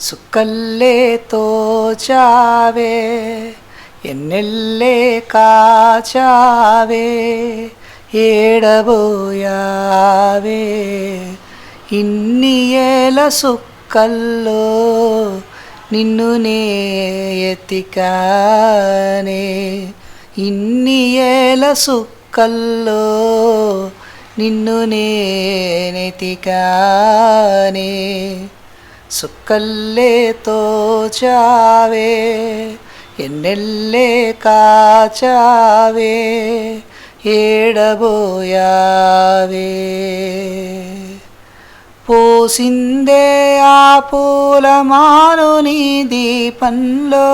సుక్కల్లే తోచావే ఎన్నెల్లే కాచావే ఏడబోయావే ఇన్ని ఏల సుక్కల్లో నిన్ను నే ఎతికానే ఇన్ని ఏల సుక్కల్లో నిన్ను నేనెతికానే. సుక్కల్లే తోచావే ఎన్నెల్లే కాచావే ఏడబోయావే. పోసిందే ఆ పూలమాను నీ దీపంలో.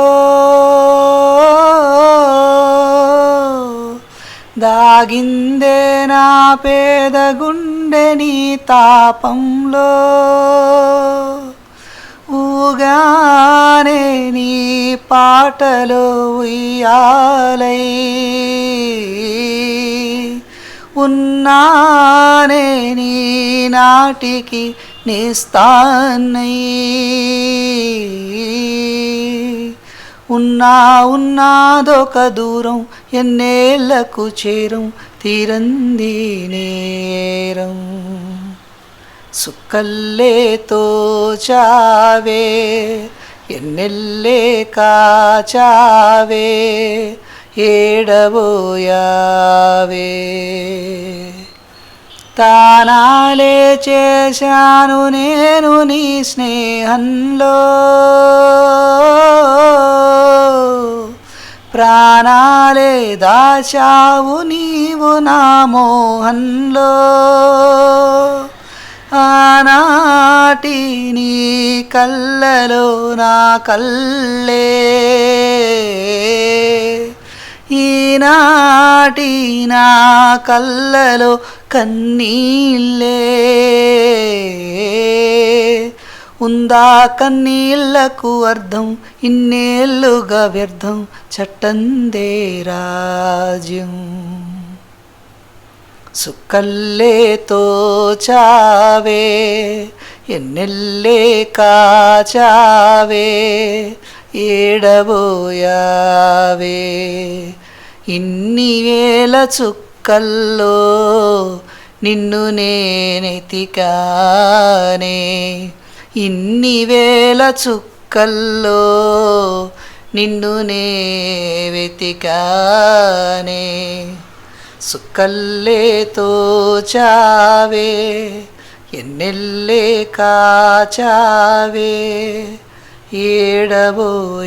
దాగిందే నా పేద గుండె నీ తాపంలో. ఊగానే నీ పాటలో ఉయ్యాలై. ఉన్నానే నీ నాటికి నేస్తానై. ఉన్నా ఉన్నాదొక దూరం ఎన్నేళ్ళకు చేరం తీరంది నేరం. సుక్కల్లే తోచావే ఎన్నెల్లే కాచావే ఏడబోయావే. తానాలే చేశాను నేను నీ స్నేహంలో. ప్రాణాలే దాచావు నీవు నా మోహంలో. ఆనాటి నీ కళ్ళలో నా కల్లే ఈనాటి నా కళ్ళలో కన్నీళ్ళే ఉందా కన్నీళ్ళకు అర్థం ఇన్నేళ్ళుగా వ్యర్థం చట్టందే రాజ్యం సుక్కల్లే తోచావే ఎన్నెల్లే కాచావే ఏడబోయావే ఇన్ని వేల చుక్కల్లో నిన్ను నేనెతికానే ఇన్ని వేల చుక్కల్లో నిన్ను నే వెతికానే సుక్కల్లే తోచావే ఎన్నెల్లే కాచావే ఏడబోయావే.